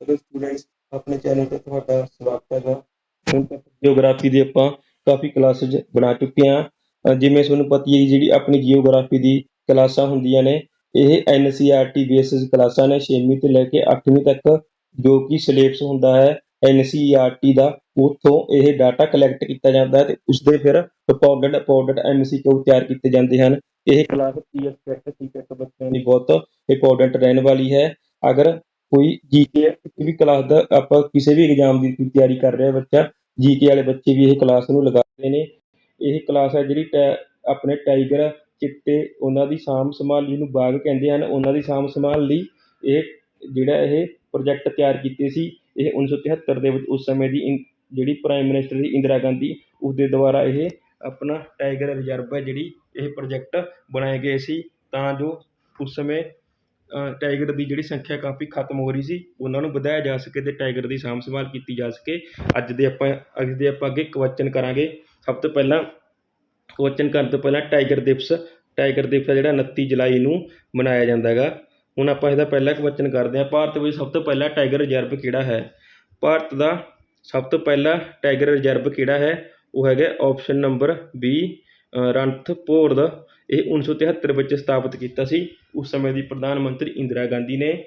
Hello students ਆਪਣੇ channel ਤੇ ਤੁਹਾਡਾ ਸਵਾਗਤ ਹੈ। ਹੁਣ ਤੱਕ ਜੀਓਗ੍ਰਾਫੀ ਦੀ ਆਪਾਂ ਕਾਫੀ ਕਲਾਸਿਸ ਬਣਾ ਚੁੱਕੇ ਹਾਂ। ਜਿਵੇਂ ਤੁਹਾਨੂੰ ਪਤਾ ਹੀ ਹੈ ਜਿਹੜੀ ਆਪਣੀ ਜੀਓਗ੍ਰਾਫੀ ਦੀ ਕਲਾਸਾਂ ਹੁੰਦੀਆਂ ਨੇ, ਇਹ ਐਨਸੀਈਆਰਟੀ ਬੇਸਿਸ ਕਲਾਸਾਂ ਨੇ 6ਵੀਂ ਤੋਂ ਲੈ ਕੇ 8ਵੀਂ ਤੱਕ, ਜੋ ਕਿ ਸਿਲੇਬਸ ਹੁੰਦਾ ਹੈ ਐਨਸੀਈਆਰਟੀ ਦਾ। ਉੱਥੋਂ ਇਹ ਡਾਟਾ ਕਲੈਕਟ ਕੀਤਾ ਜਾਂਦਾ ਹੈ ਤੇ ਉਸਦੇ ਫਿਰ ਰਿਪੋਰਟਡ ਰਿਪੋਰਟਡ ਐਮਸੀਕਿਊ ਤਿਆਰ ਕੀਤੇ ਜਾਂਦੇ ਹਨ। ਇਹ ਕਲਾਸ ਪੀਐਸ ਟੈਕ ਸੀਟੈਕ ਬੱਚਿਆਂ ਦੀ ਬਹੁਤ ਇੰਪੋਰਟੈਂਟ ਰਹਿਣ ਵਾਲੀ ਹੈ। ਅਗਰ ਕੋਈ ਜੀਕੇ ਕਿਸੇ ਵੀ ਕਲਾਸ ਦਾ ਆਪਾਂ ਕਿਸੇ ਵੀ ਐਗਜ਼ਾਮ ਦੀ ਤਿਆਰੀ ਕਰ ਰਿਹਾ ਬੱਚਾ ਜੀਕੇ ਵਾਲੇ ਬੱਚੇ ਵੀ ਇਹ ਕਲਾਸ ਨੂੰ ਲਗਾਉਂਦੇ ਨੇ। ਇਹ ਕਲਾਸ ਹੈ ਜਿਹੜੀ ਟੈ, ਆਪਣੇ ਟਾਈਗਰ ਚਿੱਟੇ, ਉਹਨਾਂ ਦੀ ਸਾਂਭ ਸੰਭਾਲ ਜਿਹਨੂੰ ਬਾਗ ਕਹਿੰਦੇ ਹਨ, ਉਹਨਾਂ ਦੀ ਸਾਂਭ ਸੰਭਾਲ ਲਈ ਇਹ ਜਿਹੜਾ ਇਹ ਪ੍ਰੋਜੈਕਟ ਤਿਆਰ ਕੀਤੇ ਸੀ, ਇਹ 1973 ਦੇ ਵਿੱਚ ਉਸ ਸਮੇਂ ਦੀ ਇੰ- ਜਿਹੜੀ ਪ੍ਰਾਈਮ ਮਿਨਿਸਟਰ ਸੀ ਇੰਦਰਾ ਗਾਂਧੀ, ਉਸਦੇ ਦੁਆਰਾ ਇਹ ਆਪਣਾ ਟਾਈਗਰ ਰਿਜ਼ਰਵ ਹੈ ਜਿਹੜੀ ਇਹ ਪ੍ਰੋਜੈਕਟ ਬਣਾਏ ਗਏ ਸੀ। ਤਾਂ ਜੋ ਉਸ ਸਮੇਂ ਟਾਈਗਰ ਦੀ ਜਿਹੜੀ ਸੰਖਿਆ ਕਾਫੀ ਖਤਮ ਹੋ ਰਹੀ ਸੀ, ਉਹਨਾਂ ਨੂੰ ਵਧਾਇਆ ਜਾ ਸਕੇ ਅਤੇ ਟਾਈਗਰ ਦੀ ਸਾਂਭ ਸੰਭਾਲ ਕੀਤੀ ਜਾ ਸਕੇ। ਅੱਜ ਦੇ ਆਪਾਂ, ਅੱਜ ਦੇ ਆਪਾਂ ਅੱਗੇ ਕੁਐਸਚਨ ਕਰਾਂਗੇ। ਸਭ ਤੋਂ ਪਹਿਲਾਂ ਕੁਐਸਚਨ ਕਰਨ ਤੋਂ ਪਹਿਲਾਂ ਟਾਈਗਰ ਦਿਵਸ ਟਾਈਗਰ ਦਿਵਸ ਆ ਜਿਹੜਾ 29 ਜੁਲਾਈ ਨੂੰ ਮਨਾਇਆ ਜਾਂਦਾ ਹੈਗਾ। ਹੁਣ ਆਪਾਂ ਇਹਦਾ ਪਹਿਲਾ ਕੁਐਸਚਨ ਕਰਦੇ ਹਾਂ। ਭਾਰਤ ਵਿੱਚ ਸਭ ਤੋਂ ਪਹਿਲਾ ਟਾਈਗਰ ਰਿਜ਼ਰਵ ਕਿਹੜਾ ਹੈ? ਭਾਰਤ ਦਾ ਸਭ ਤੋਂ ਪਹਿਲਾ ਟਾਈਗਰ ਰਿਜ਼ਰਵ ਕਿਹੜਾ ਹੈ? ਉਹ ਹੈਗਾ ਆਪਸ਼ਨ ਨੰਬਰ ਬੀ ਰਣਥੰਭੌਰ ਦਾ ਇਹ 1973 ਵਿੱਚ ਸਥਾਪਿਤ ਕੀਤਾ ਸੀ। ਉਸ ਸਮੇਂ ਦੀ ਪ੍ਰਧਾਨ ਮੰਤਰੀ ਇੰਦਰਾ ਗਾਂਧੀ ਨੇ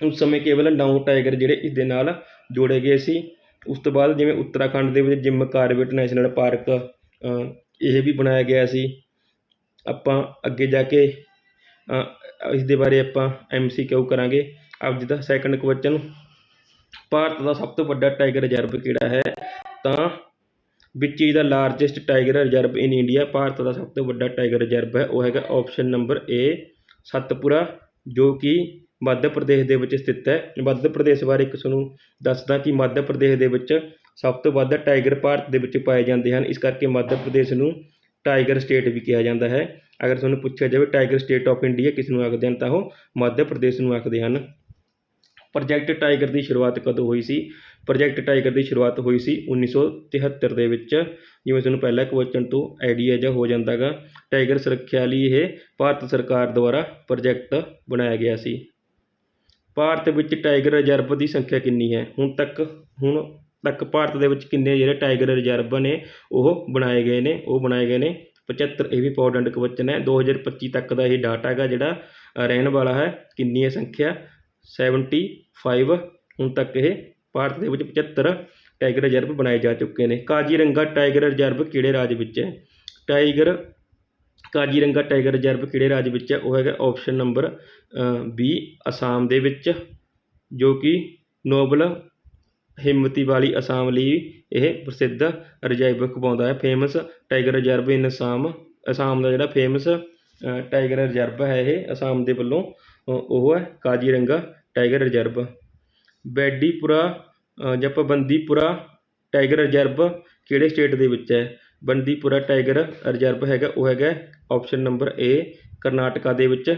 ਉਸ ਸਮੇਂ ਕੇਵਲ ਨੌ ਟਾਈਗਰ ਜਿਹੜੇ ਇਸ ਦੇ ਨਾਲ ਜੋੜੇ ਗਏ ਸੀ। ਉਸ ਤੋਂ ਬਾਅਦ ਜਿਵੇਂ ਉੱਤਰਾਖੰਡ ਦੇ ਵਿੱਚ ਜਿਮ ਕਾਰਬੇਟ ਨੈਸ਼ਨਲ ਪਾਰਕ ਇਹ ਵੀ ਬਣਾਇਆ ਗਿਆ ਸੀ। ਆਪਾਂ ਅੱਗੇ ਜਾ ਕੇ ਅ, ਇਸ ਦੇ ਬਾਰੇ ਆਪਾਂ ਐਮਸੀਕਿਊ ਕਰਾਂਗੇ। ਅੱਜ ਦਾ ਸੈਕੰਡ ਕੁਐਸਚਨ ਭਾਰਤ ਦਾ ਸਭ ਤੋਂ ਵੱਡਾ ਟਾਈਗਰ ਰਿਜ਼ਰਵ ਕਿਹੜਾ ਹੈ? ਤਾਂ ਵਿੱਚ is the largest tiger reserve in India Bharat ਦਾ ਸਭ ਤੋਂ ਵੱਡਾ ਟਾਈਗਰ ਰਿਜ਼ਰਵ ਹੈ। ਉਹ ਹੈਗਾ ਆਪਸ਼ਨ ਨੰਬਰ ਏ ਸਤਪੁਰਾ, ਜੋ ਕਿ ਮੱਧ ਪ੍ਰਦੇਸ਼ ਦੇ ਵਿੱਚ ਸਥਿਤ ਹੈ। ਮੱਧ ਪ੍ਰਦੇਸ਼ ਬਾਰੇ ਇੱਕ ਤੁਹਾਨੂੰ ਦੱਸਦਾ ਕਿ ਮੱਧ ਪ੍ਰਦੇਸ਼ ਦੇ ਵਿੱਚ ਸਭ ਤੋਂ ਵੱਧ ਟਾਈਗਰ ਭਾਰਤ ਦੇ ਵਿੱਚ ਪਾਏ ਜਾਂਦੇ ਹਨ। ਇਸ ਕਰਕੇ ਮੱਧ ਪ੍ਰਦੇਸ਼ ਨੂੰ ਟਾਈਗਰ ਸਟੇਟ ਵੀ ਕਿਹਾ ਜਾਂਦਾ ਹੈ। ਅਗਰ ਤੁਹਾਨੂੰ ਪੁੱਛਿਆ ਜਾਵੇ ਟਾਈਗਰ ਸਟੇਟ ਆਫ ਇੰਡੀਆ ਕਿਸ ਨੂੰ ਆਖਦੇ ਹਨ ਤਾਂ ਉਹ ਮੱਧ ਪ੍ਰਦੇਸ਼ ਨੂੰ ਆਖਦੇ ਹਨ। ਪ੍ਰੋਜੈਕਟ ਟਾਈਗਰ ਦੀ ਸ਼ੁਰੂਆਤ ਕਦੋਂ ਹੋਈ ਸੀ? ਪ੍ਰੋਜੈਕਟ ਟਾਈਗਰ ਦੀ ਸ਼ੁਰੂਆਤ ਹੋਈ ਸੀ 1973 ਦੇ ਵਿੱਚ, ਜਿਵੇਂ ਤੁਹਾਨੂੰ ਪਹਿਲਾਂ ਕੁਐਸਚਨ ਤੋਂ ਆਈਡੀਆ ਜਿਹਾ ਹੋ ਜਾਂਦਾ ਗਾ ਟਾਈਗਰ ਸੁਰੱਖਿਆ ਲਈ ਇਹ ਭਾਰਤ ਸਰਕਾਰ ਦੁਆਰਾ ਪ੍ਰੋਜੈਕਟ ਬਣਾਇਆ ਗਿਆ ਸੀ। ਭਾਰਤ ਵਿੱਚ ਟਾਈਗਰ ਰਿਜ਼ਰਵ ਦੀ ਸੰਖਿਆ ਕਿੰਨੀ ਹੈ? ਹੁਣ ਤੱਕ ਹੁਣ ਤੱਕ ਭਾਰਤ ਦੇ ਵਿੱਚ ਕਿੰਨੇ ਜਿਹੜੇ ਟਾਈਗਰ ਰਿਜ਼ਰਵ ਨੇ, ਉਹ ਬਣਾਏ ਗਏ ਨੇ, ਉਹ ਬਣਾਏ ਗਏ ਨੇ 75 ਇਹ ਵੀ ਇੰਪੋਰਟੈਂਟ ਕੁਐਸਚਨ ਹੈ। 2025 ਤੱਕ ਦਾ ਇਹ ਡਾਟਾ ਹੈਗਾ ਜਿਹੜਾ ਰਹਿਣ ਵਾਲਾ ਹੈ, ਕਿੰਨੀ ਹੈ ਸੰਖਿਆ? 75 ਹੁਣ ਤੱਕ ਇਹ ਭਾਰਤ ਦੇ ਵਿੱਚ 75 ਟਾਈਗਰ ਰਿਜ਼ਰਵ ਬਣਾਏ ਜਾ ਚੁੱਕੇ ਨੇ। ਕਾਜ਼ੀਰੰਗਾ ਟਾਈਗਰ ਰਿਜ਼ਰਵ ਕਿਹੜੇ ਰਾਜ ਵਿੱਚ ਹੈ? ਟਾਈਗਰ, ਕਾਜ਼ੀਰੰਗਾ ਟਾਈਗਰ ਰਿਜ਼ਰਵ ਕਿਹੜੇ ਰਾਜ ਵਿੱਚ ਹੈ? ਉਹ ਹੈਗਾ ਆਪਸ਼ਨ ਨੰਬਰ ਬੀ ਅਸਾਮ ਦੇ ਵਿੱਚ, ਜੋ ਕਿ ਨੋਬਲ ਹਿੰਮਤੀ ਵਾਲੀ ਅਸਾਮ ਲਈ ਇਹ ਪ੍ਰਸਿੱਧ ਰਿਜ਼ਰਵ ਕਮਾਉਂਦਾ ਹੈ। Famous tiger reserve in Assam Assam ਦਾ ਜਿਹੜਾ ਫੇਮਸ ਟਾਈਗਰ ਰਿਜ਼ਰਵ ਹੈ ਇਹ ਅਸਾਮ ਦੇ ਵੱਲੋਂ ਉਹ ਹੈ ਕਾਜ਼ੀਰੰਗਾ ਟਾਈਗਰ ਰਿਜ਼ਰਵ। ਬੈਡੀਪੁਰਾ ਜਾਂ ਆਪਾਂ ਬੰਦੀਪੁਰਾ ਟਾਈਗਰ ਰਿਜ਼ਰਵ ਕਿਹੜੇ ਸਟੇਟ ਦੇ ਵਿੱਚ ਹੈ? ਬੰਦੀਪੁਰਾ ਟਾਈਗਰ ਰਿਜ਼ਰਵ ਹੈਗਾ, ਉਹ ਹੈਗਾ ਆਪਸ਼ਨ ਨੰਬਰ ਏ ਕਰਨਾਟਕਾ ਦੇ ਵਿੱਚ।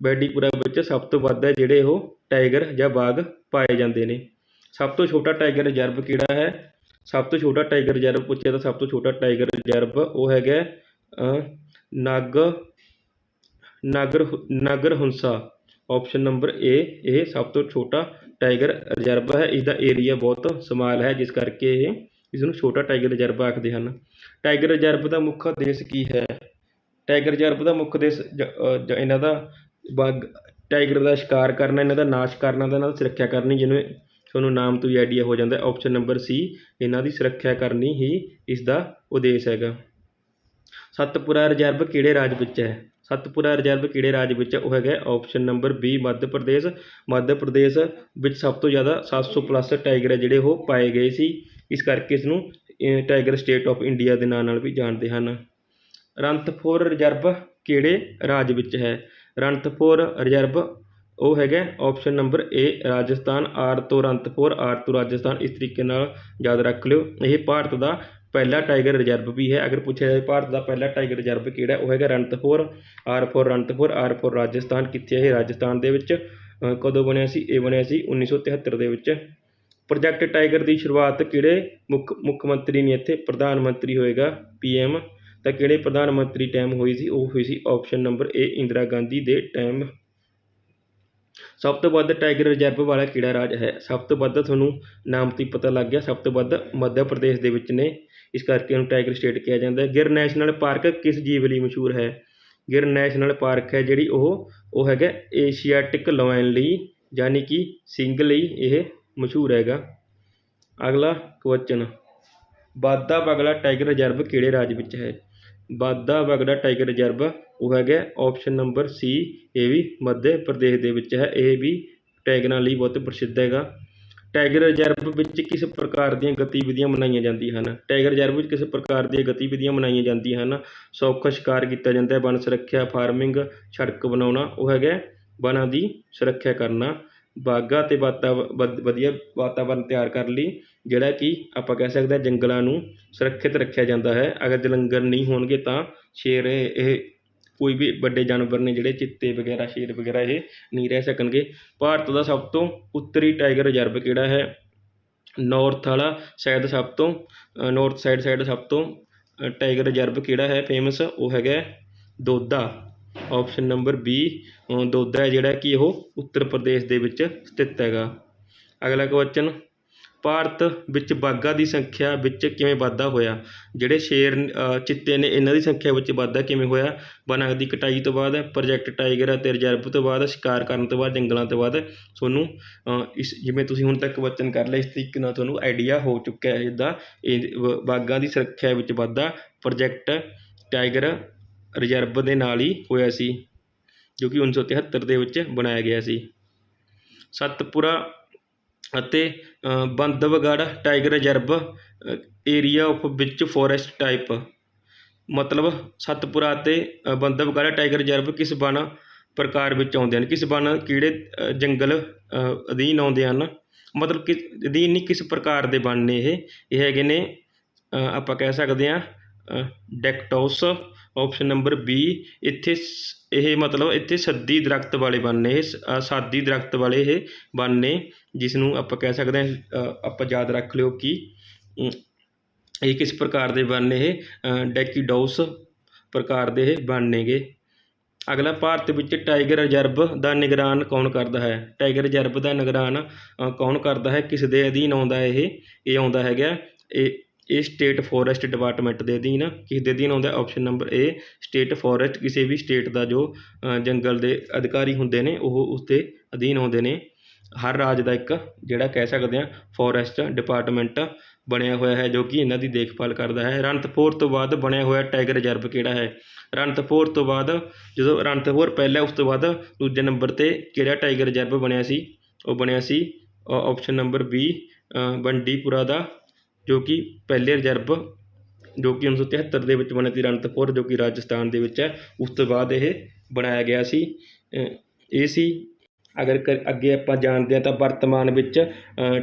ਬੈਡੀਪੁਰਾ ਵਿੱਚ ਸਭ ਤੋਂ ਵੱਧ ਹੈ ਜਿਹੜੇ ਉਹ ਟਾਈਗਰ ਜਾਂ ਬਾਘ ਪਾਏ ਜਾਂਦੇ ਨੇ। ਸਭ ਤੋਂ ਛੋਟਾ ਟਾਈਗਰ ਰਿਜ਼ਰਵ ਕਿਹੜਾ ਹੈ? ਸਭ ਤੋਂ ਛੋਟਾ ਟਾਈਗਰ ਰਿਜ਼ਰਵ ਪੁੱਛਿਆ ਤਾਂ ਸਭ ਤੋਂ ਛੋਟਾ ਟਾਈਗਰ ਰਿਜ਼ਰਵ ਉਹ ਹੈਗਾ ਨਾਗ, ਨਾਗਰ ਨਗਰ ਨਗਰ ਹੰਸਾ। ਆਪਸ਼ਨ ਨੰਬਰ ਏ ਇਹ ਸਭ ਤੋਂ ਛੋਟਾ ਟਾਈਗਰ ਰਿਜ਼ਰਵ ਹੈ। ਇਸ ਦਾ ਏਰੀਆ ਬਹੁਤ ਸਮਾਲ ਹੈ, ਜਿਸ ਕਰਕੇ ਇਹ ਇਸ ਨੂੰ ਛੋਟਾ ਟਾਈਗਰ ਰਿਜ਼ਰਵ ਆਖਦੇ ਹਨ। ਟਾਈਗਰ ਰਿਜ਼ਰਵ ਦਾ ਮੁੱਖ ਉਦੇਸ਼ ਕੀ ਹੈ? ਟਾਈਗਰ ਰਿਜ਼ਰਵ ਦਾ ਮੁੱਖ ਉਦੇਸ਼ ਜ- ਇਹਨਾਂ ਦਾ ਬਾਗ ਟਾਈਗਰ ਦਾ ਸ਼ਿਕਾਰ ਕਰਨਾ, ਇਹਨਾਂ ਦਾ ਨਾਸ਼ ਕਰਨਾ ਤੇ ਇਹਨਾਂ ਦੀ ਸੁਰੱਖਿਆ ਕਰਨੀ ਜਿਵੇਂ ਤੁਹਾਨੂੰ ਨਾਮ ਤੋਂ ਹੀ ਆਈਡੀਆ ਹੋ ਜਾਂਦਾ ਆਪਸ਼ਨ ਨੰਬਰ ਸੀ ਇਹਨਾਂ ਦੀ ਸੁਰੱਖਿਆ ਕਰਨੀ ਹੀ ਇਸ ਦਾ ਉਦੇਸ਼ ਹੈਗਾ। ਸਤਪੁਰਾ ਰਿਜ਼ਰਵ ਕਿਹੜੇ ਰਾਜ ਵਿੱਚ ਹੈ? ਸਤਪੁਰਾ ਰਿਜ਼ਰਵ ਕਿਹੜੇ ਰਾਜ ਵਿੱਚ ਹੈ ਉਹ ਹੈਗਾ option number B Madhya Pradesh. Madhya Pradesh ਵਿੱਚ ਸਭ ਤੋਂ ਜ਼ਿਆਦਾ 700 ਪਲੱਸ ਟਾਈਗਰ ਹੈ ਜਿਹੜੇ ਉਹ ਪਾਏ ਗਏ ਸੀ। ਇਸ ਕਰਕੇ ਇਸ ਨੂੰ ਟਾਈਗਰ ਸਟੇਟ ਆਫ ਇੰਡੀਆ ਦੇ ਨਾਂ ਨਾਲ ਵੀ ਜਾਣਦੇ ਹਨ। ਰਣਥੰਭੌਰ ਰਿਜ਼ਰਵ ਕਿਹੜੇ ਰਾਜ ਵਿੱਚ ਹੈ? ਰਣਥੰਭੌਰ ਰਿਜ਼ਰਵ ਉਹ ਹੈਗਾ option number A Rajasthan. R ਤੋਂ ਰਣਥੰਭੌਰ ਆਰ ਤੋਂ ਰਾਜਸਥਾਨ। ਇਸ ਤਰੀਕੇ ਨਾਲ ਯਾਦ ਰੱਖ ਲਿਓ। ਇਹ ਭਾਰਤ ਦਾ ਪਹਿਲਾ ਟਾਈਗਰ ਰਿਜ਼ਰਵ ਵੀ ਹੈ। ਅਗਰ ਪੁੱਛਿਆ ਜਾਵੇ ਭਾਰਤ ਦਾ ਪਹਿਲਾ ਟਾਈਗਰ ਰਿਜ਼ਰਵ ਕਿਹੜਾ ਉਹ ਹੈਗਾ Ranthambore R four Ranthambore R four Rajasthan. ਕਿੱਥੇ ਹੈ ਇਹ ਰਾਜਸਥਾਨ ਦੇ ਵਿੱਚ ਕਦੋਂ ਬਣਿਆ ਸੀ? ਇਹ ਬਣਿਆ ਸੀ 1973 ਦੇ ਵਿੱਚ। ਪ੍ਰੋਜੈਕਟ ਟਾਈਗਰ ਦੀ ਸ਼ੁਰੂਆਤ ਕਿਹੜੇ ਮੁੱਖ ਮੁੱਖ ਮੰਤਰੀ ਨੇ ਇੱਥੇ? ਪ੍ਰਧਾਨ ਮੰਤਰੀ ਹੋਏਗਾ ਪੀਐਮ ਤਾਂ ਕਿਹੜੇ ਪ੍ਰਧਾਨ ਮੰਤਰੀ ਟਾਈਮ ਹੋਈ ਸੀ? ਉਹ ਹੋਈ ਸੀ option number A Indira Gandhi ਦੇ ਟਾਈਮ ਸਭ ਤੋਂ ਵੱਧ ਟਾਈਗਰ ਰਿਜ਼ਰਵ ਵਾਲਾ ਕਿਹੜਾ ਰਾਜ ਹੈ? ਸਭ ਤੋਂ ਵੱਧ ਤੁਹਾਨੂੰ ਨਾਮ ਤੋਂ ਹੀ ਪਤਾ ਲੱਗ ਗਿਆ, ਸਭ ਤੋਂ ਵੱਧ ਮੱਧ ਪ੍ਰਦੇਸ਼ ਦੇ ਵਿੱਚ ਨੇ। ਇਸ ਕਰਕੇ ਇਹਨੂੰ ਟਾਈਗਰ ਸਟੇਟ ਕਿਹਾ ਜਾਂਦਾ ਗਿਰ ਨੈਸ਼ਨਲ ਪਾਰਕ ਕਿਸ ਜੀਵ ਲਈ ਮਸ਼ਹੂਰ ਹੈ? ਗਿਰ ਨੈਸ਼ਨਲ ਪਾਰਕ ਹੈ ਜਿਹੜੀ ਉਹ ਉਹ ਹੈਗਾ ਏਸ਼ੀਆਟਿਕ ਲਾਇਨ ਲਈ, ਯਾਨੀ ਕਿ ਸਿੰਘ ਲਈ ਇਹ ਮਸ਼ਹੂਰ ਹੈਗਾ। ਅਗਲਾ ਕੁਐਸਚਨ। ਬਾਦਾ ਬਗਲਾ ਟਾਈਗਰ ਰਿਜ਼ਰਵ ਕਿਹੜੇ ਰਾਜ ਵਿੱਚ ਹੈ? ਬਾਦਾ ਵਗੜਾ ਟਾਈਗਰ ਰਿਜ਼ਰਵ ਉਹ ਹੈਗਾ ਆਪਸ਼ਨ ਨੰਬਰ ਸੀ ਇਹ ਵੀ ਮੱਧ ਪ੍ਰਦੇਸ਼ ਦੇ ਵਿੱਚ ਹੈ, ਇਹ ਵੀ ਟਾਈਗਰਾਂ ਲਈ ਬਹੁਤ ਪ੍ਰਸਿੱਧ ਹੈਗਾ। ਟਾਈਗਰ ਰਿਜ਼ਰਵ ਵਿੱਚ ਕਿਸ ਪ੍ਰਕਾਰ ਦੀਆਂ ਗਤੀਵਿਧੀਆਂ ਮਨਾਈਆਂ ਜਾਂਦੀਆਂ ਹਨ? ਟਾਈਗਰ ਰਿਜ਼ਰਵ ਵਿੱਚ ਕਿਸ ਪ੍ਰਕਾਰ ਦੀਆਂ ਗਤੀਵਿਧੀਆਂ ਮਨਾਈਆਂ ਜਾਂਦੀਆਂ ਹਨ? ਸੌਖਾ ਸ਼ਿਕਾਰ ਕੀਤਾ ਜਾਂਦਾ ਹੈ, ਵਣ ਸੁਰੱਖਿਆ, ਫਾਰਮਿੰਗ, ਸੜਕ ਬਣਾਉਣਾ, ਉਹ ਹੈਗਾ ਵਣਾਂ ਦੀ ਸੁਰੱਖਿਆ ਕਰਨਾ। ਬਾਗਾਂ ਅਤੇ ਵਾਤਾਵ, ਵਧ- ਵਧੀਆ ਵਾਤਾਵਰਨ ਤਿਆਰ ਕਰਨ ਲਈ, ਜਿਹੜਾ ਕਿ ਆਪਾਂ ਕਹਿ ਸਕਦੇ ਹਾਂ ਜੰਗਲਾਂ ਨੂੰ ਸੁਰੱਖਿਅਤ ਰੱਖਿਆ ਜਾਂਦਾ ਹੈ। ਅਗਰ ਜੰਗਲ ਨਹੀਂ ਹੋਣਗੇ ਤਾਂ ਸ਼ੇਰ ਇਹ ਇਹ ਕੋਈ ਵੀ ਵੱਡੇ ਜਾਨਵਰ ਨੇ ਜਿਹੜੇ ਚੀਤੇ ਵਗੈਰਾ, ਸ਼ੇਰ ਵਗੈਰਾ ਇਹ ਨਹੀਂ ਰਹਿ ਸਕਣਗੇ। ਭਾਰਤ ਦਾ ਸਭ ਤੋਂ ਉੱਤਰੀ ਟਾਈਗਰ ਰਿਜ਼ਰਵ ਕਿਹੜਾ ਹੈ? ਨੌਰਥ ਵਾਲਾ ਸ਼ਾਇਦ ਸਭ ਤੋਂ ਨੌਰਥ ਸਾਈਡ ਸਾਈਡ ਸਭ ਤੋਂ ਟਾਈਗਰ ਰਿਜ਼ਰਵ ਕਿਹੜਾ ਹੈ? ਫੇਮਸ ਉਹ ਹੈਗਾ ਦੋਦਾ। ਆਪਸ਼ਨ ਨੰਬਰ ਬੀ ਦੋਦਾ ਹੈ ਜਿਹੜਾ ਕਿ ਉਹ ਉੱਤਰ ਪ੍ਰਦੇਸ਼ ਦੇ ਵਿੱਚ ਸਥਿਤ ਹੈਗਾ। ਅਗਲਾ ਕੁਐਸਚਨ ਭਾਰਤ ਵਿੱਚ ਬਾਘਾਂ ਦੀ ਸੰਖਿਆ ਵਿੱਚ ਕਿਵੇਂ ਵਾਧਾ ਹੋਇਆ? ਜਿਹੜੇ ਸ਼ੇਰ ਚਿੱਤੇ ਨੇ ਇਹਨਾਂ ਦੀ ਸੰਖਿਆ ਵਿੱਚ ਵਾਧਾ ਕਿਵੇਂ ਹੋਇਆ? ਵਣਾਂ ਦੀ ਕਟਾਈ ਤੋਂ ਬਾਅਦ, ਪ੍ਰੋਜੈਕਟ ਟਾਈਗਰ ਅਤੇ ਰਿਜ਼ਰਵ ਤੋਂ ਬਾਅਦ, ਸ਼ਿਕਾਰ ਕਰਨ ਤੋਂ ਬਾਅਦ, ਜੰਗਲਾਂ ਤੋਂ ਬਾਅਦ। ਤੁਹਾਨੂੰ ਇਸ ਜਿਵੇਂ ਤੁਸੀਂ ਹੁਣ ਤੱਕ ਵਚਨ ਕਰ ਲਿਆ ਇਸ ਤਰੀਕੇ ਨਾਲ ਤੁਹਾਨੂੰ ਆਈਡੀਆ ਹੋ ਚੁੱਕਿਆ ਹੈ ਜਿੱਦਾਂ ਇਹ ਵ- ਬਾਘਾਂ ਦੀ ਸੁਰੱਖਿਆ ਵਿੱਚ ਵਾਧਾ, ਪ੍ਰੋਜੈਕਟ, ਟਾਈਗਰ ਰਿਜ਼ਰਵ ਦੇ ਨਾਲ ਹੀ ਹੋਇਆ ਸੀ ਜੋ ਕਿ 1973 ਦੇ ਵਿੱਚ ਬਣਾਇਆ ਗਿਆ ਸੀ। ਸਤਪੁਰਾ ਅਤੇ ਅ, Bandhavgarh tiger reserve area of ਵਿੱਚ ਫੋਰੈਸਟ ਟਾਈਪ ਮਤਲਬ ਸਤਪੁਰਾ ਅਤੇ ਅ, ਟਾਈਗਰ ਰਿਜ਼ਰਵ ਕਿਸ ਵਣ ਪ੍ਰਕਾਰ ਵਿੱਚ ਆਉਂਦੇ ਹਨ? ਕਿਸ ਵਣ ਕਿਹੜੇ ਜੰਗਲ ਅਧੀਨ ਆਉਂਦੇ ਹਨ? ਮਤਲਬ ਕਿ ਅਧੀਨ ਨਹੀਂ ਕਿਸ ਪ੍ਰਕਾਰ ਦੇ ਵਣ ਨੇ ਇਹ? ਇਹ ਹੈਗੇ ਨੇ ਆਪਾਂ ਕਹਿ ਸਕਦੇ ਹਾਂ ਡੈਕਟੋਸ ਆਪਸ਼ਨ ਨੰਬਰ ਬੀ ਇੱਥੇ ਸ- ਇਹ ਮਤਲਬ ਇੱਥੇ ਸੱਦੀ ਦਰਖਤ ਵਾਲੇ ਵਣ ਨੇ ਇਹ ਸ- ਸਾਦੀ ਦਰਖਤ ਵਾਲੇ ਇਹ ਵਣ ਨੇ ਜਿਸ ਨੂੰ ਆਪਾਂ ਕਹਿ ਸਕਦੇ ਹਾਂ ਆਪਾਂ ਯਾਦ ਰੱਖ ਲਿਓ ਕਿ ਇਹ ਕਿਸ ਪ੍ਰਕਾਰ ਦੇ ਵਣ ਨੇ ਇਹ ਅ, ਡੈਕੀਡੋਸ ਪ੍ਰਕਾਰ ਦੇ ਇਹ ਵਣ ਨੇਗੇ ਅਗਲਾ ਭਾਰਤ ਵਿੱਚ ਟਾਈਗਰ ਰਿਜ਼ਰਵ ਦਾ ਨਿਗਰਾਨ ਕੌਣ ਕਰਦਾ ਹੈ? ਟਾਈਗਰ ਰਿਜ਼ਰਵ ਦਾ ਨਿਗਰਾਨ ਕੌਣ ਕਰਦਾ ਹੈ? ਕਿਸ ਦੇ ਅਧੀਨ ਆਉਂਦਾ ਇਹ? ਇਹ ਆਉਂਦਾ ਹੈਗਾ ਇਹ ਇਹ ਸਟੇਟ ਫੋਰੈਸਟ ਡਿਪਾਰਟਮੈਂਟ ਦੇ ਅਧੀਨ ਕਿਸ ਦੇ ਅਧੀਨ ਆਉਂਦਾ option number A state forest ਕਿਸੇ ਵੀ ਸਟੇਟ ਦਾ ਜੋ ਜੰਗਲ ਦੇ ਅਧਿਕਾਰੀ ਹੁੰਦੇ ਨੇ, ਉਹ ਉਸਦੇ ਅਧੀਨ ਆਉਂਦੇ ਨੇ। ਹਰ ਰਾਜ ਦਾ ਇੱਕ ਜਿਹੜਾ ਕਹਿ ਸਕਦੇ ਹਾਂ ਫੋਰੈਸਟ ਡਿਪਾਰਟਮੈਂਟ ਬਣਿਆ ਹੋਇਆ ਹੈ, ਜੋ ਕਿ ਇਹਨਾਂ ਦੀ ਦੇਖਭਾਲ ਕਰਦਾ ਹੈ। ਰਣਥੰਭੌਰ ਤੋਂ ਬਾਅਦ ਬਣਿਆ ਹੋਇਆ ਟਾਈਗਰ ਰਿਜ਼ਰਵ ਕਿਹੜਾ ਹੈ? ਰਣਥੰਭੌਰ ਤੋਂ ਬਾਅਦ ਜਦੋਂ ਰਣਥੰਭੌਰ ਪਹਿਲਾਂ, ਉਸ ਤੋਂ ਬਾਅਦ ਦੂਜੇ ਨੰਬਰ 'ਤੇ ਕਿਹੜਾ ਟਾਈਗਰ ਰਿਜ਼ਰਵ ਬਣਿਆ ਸੀ? ਉਹ ਬਣਿਆ ਸੀ ਆਪਸ਼ਨ ਨੰਬਰ ਬੀ ਬੰਡੀਪੁਰਾ ਦਾ ਜੋ ਕਿ ਪਹਿਲੇ ਰਿਜ਼ਰਵ, ਜੋ ਕਿ 1973 ਦੇ ਵਿੱਚ ਬਣਿਆ ਸੀ ਰਣਥੰਭੌਰ ਜੋ ਕਿ ਰਾਜਸਥਾਨ ਦੇ ਵਿੱਚ ਹੈ, ਉਸ ਤੋਂ ਬਾਅਦ ਇਹ ਬਣਾਇਆ ਗਿਆ ਸੀ। ਇਹ ਸੀ, ਅਗਰ ਕ- ਅੱਗੇ ਆਪਾਂ ਜਾਣਦੇ ਹਾਂ ਤਾਂ ਵਰਤਮਾਨ ਵਿੱਚ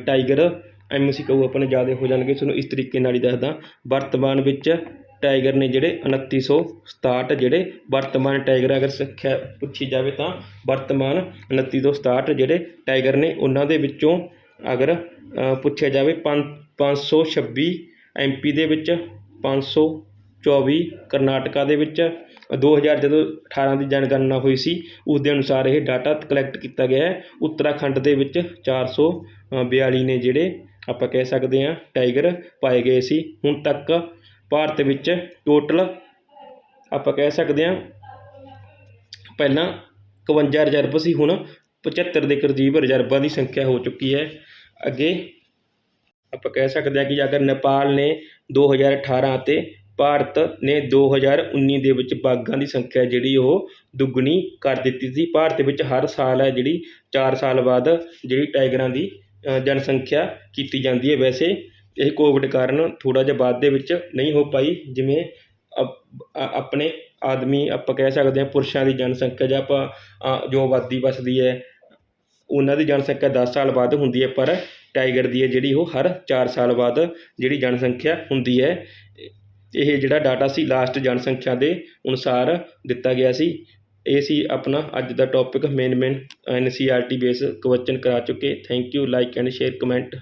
ਟਾਈਗਰ ਐਮ ਸੀ ਕਹੂ ਆਪਣੇ ਜ਼ਿਆਦਾ ਹੋ ਜਾਣਗੇ, ਤੁਹਾਨੂੰ ਇਸ ਤਰੀਕੇ ਨਾਲ ਹੀ ਦੱਸਦਾ। ਵਰਤਮਾਨ ਵਿੱਚ ਟਾਈਗਰ ਨੇ ਜਿਹੜੇ 2967 ਜਿਹੜੇ ਵਰਤਮਾਨ ਟਾਈਗਰ ਅਗਰ ਸਿੱਖਿਆ ਪੁੱਛੀ ਜਾਵੇ ਤਾਂ ਵਰਤਮਾਨ 29 ਤੋਂ 67 ਜਿਹੜੇ ਟਾਈਗਰ ਨੇ, ਉਹਨਾਂ ਦੇ ਵਿੱਚੋਂ ਅਗਰ ਪੁੱਛਿਆ ਜਾਵੇ ਪੰਜ ਪੰਜ ਸੌ ਛੱਬੀ 526 ਐਮਪੀ ਦੇ ਵਿੱਚ 524 ਕਰਨਾਟਕਾ ਦੇ ਵਿੱਚ, ਦੋ ਹਜ਼ਾਰ ਜਦੋਂ 18 ਦੀ ਜਨਗਣਨਾ ਹੋਈ ਸੀ ਉਸ ਦੇ ਅਨੁਸਾਰ ਇਹ ਡਾਟਾ ਕਲੈਕਟ ਕੀਤਾ ਗਿਆ ਹੈ। ਉੱਤਰਾਖੰਡ ਦੇ ਵਿੱਚ 442 ਨੇ ਜਿਹੜੇ ਆਪਾਂ ਕਹਿ ਸਕਦੇ ਹਾਂ ਟਾਈਗਰ ਪਾਏ ਗਏ ਸੀ। ਹੁਣ ਤੱਕ ਭਾਰਤ ਵਿੱਚ ਟੋਟਲ ਆਪਾਂ ਕਹਿ ਸਕਦੇ ਹਾਂ ਪਹਿਲਾਂ 51 ਰਿਜ਼ਰਵ ਸੀ, ਹੁਣ 75 ਦੇ ਕਰੀਬ ਰਿਜ਼ਰਵਾਂ ਦੀ ਸੰਖਿਆ ਹੋ ਚੁੱਕੀ ਹੈ। ਅੱਗੇ ਆਪਾਂ ਕਹਿ ਸਕਦੇ ਹਾਂ ਕਿ ਅਗਰ ਨੇਪਾਲ ਨੇ 2018 ਅਤੇ ਭਾਰਤ ਨੇ 2019 ਦੇ ਵਿੱਚ ਬਾਘਾਂ ਦੀ ਸੰਖਿਆ ਜਿਹੜੀ ਉਹ ਦੁੱਗਣੀ ਕਰ ਦਿੱਤੀ ਸੀ। ਭਾਰਤ ਵਿੱਚ ਹਰ ਸਾਲ ਹੈ ਜਿਹੜੀ ਚਾਰ ਸਾਲ ਬਾਅਦ ਜਿਹੜੀ ਟਾਈਗਰਾਂ ਦੀ ਜਨਸੰਖਿਆ ਕੀਤੀ ਜਾਂਦੀ ਹੈ। ਵੈਸੇ ਇਹ ਕੋਵਿਡ ਕਾਰਨ ਥੋੜ੍ਹਾ ਜਿਹਾ ਬਾਅਦ ਦੇ ਵਿੱਚ ਨਹੀਂ ਹੋ ਪਾਈ, ਜਿਵੇਂ ਅਪ- ਆਪਣੇ ਆਦਮੀ ਆਪਾਂ ਕਹਿ ਸਕਦੇ ਹਾਂ ਪੁਰਸ਼ਾਂ ਦੀ ਜਨਸੰਖਿਆ ਜਾਂ ਆਪਾਂ ਜੋ ਆਬਾਦੀ ਵੱਸਦੀ ਹੈ, ਉਹਨਾਂ ਦੀ ਜਨਸੰਖਿਆ ਦਸ ਸਾਲ ਬਾਅਦ ਹੁੰਦੀ ਹੈ। ਪਰ ਟਾਈਗਰ ਦੀ ਹੈ, ਜਿਹੜੀ ਉਹ ਹਰ ਚਾਰ ਸਾਲ ਬਾਅਦ ਜਿਹੜੀ ਜਨਸੰਖਿਆ ਹੁੰਦੀ ਹੈ, ਇਹ ਜਿਹੜਾ ਡਾਟਾ ਸੀ ਲਾਸਟ ਜਨਸੰਖਿਆ ਦੇ ਅਨੁਸਾਰ ਦਿੱਤਾ ਗਿਆ ਸੀ। ਇਹ ਸੀ ਆਪਣਾ ਅੱਜ ਦਾ topic main main N C R T base question ਕਰਾ ਚੁੱਕੇ। Thank you like and share comment